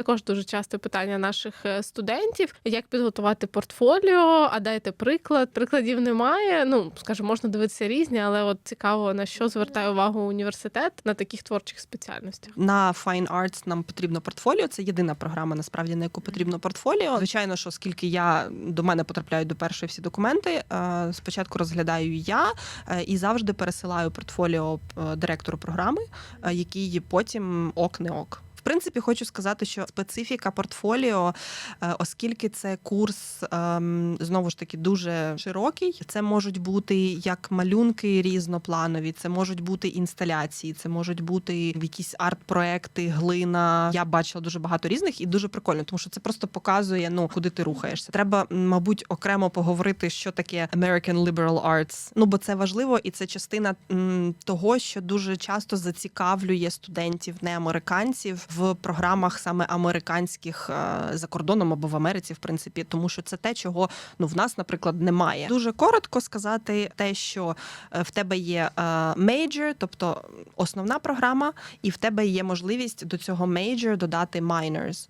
Також дуже часто питання наших е, студентів: як підготувати портфоліо, а дайте приклад. Прикладів немає. Ну скажімо, можна дивитися різні, але от цікаво на що звертає увагу університет на таких творчих спеціальностях. На Fine Arts нам потрібно портфоліо. Це єдина програма, насправді на яку потрібно портфоліо. Звичайно, що оскільки я до мене потрапляють до першої всі документи, е, спочатку розглядаю я е, і завжди пересилаю портфоліо директору програми, який потім ок не ок. В принципі, хочу сказати, що специфіка портфоліо, е, оскільки це курс ем, знову ж таки дуже широкий, це можуть бути як малюнки різнопланові, це можуть бути інсталяції, це можуть бути якісь арт-проекти, глина. Я бачила дуже багато різних і дуже прикольно, тому що це просто показує, ну куди ти рухаєшся. Треба, мабуть, окремо поговорити, що таке American Liberal Arts. Ну бо це важливо, і це частина того, що дуже часто зацікавлює студентів, не американців в програмах саме американських е, за кордоном або в Америці, в принципі, тому що це те, чого ну в нас, наприклад, немає. Дуже коротко сказати те, що е, в тебе є мейджор, тобто основна програма, і в тебе є можливість до цього major додати minors.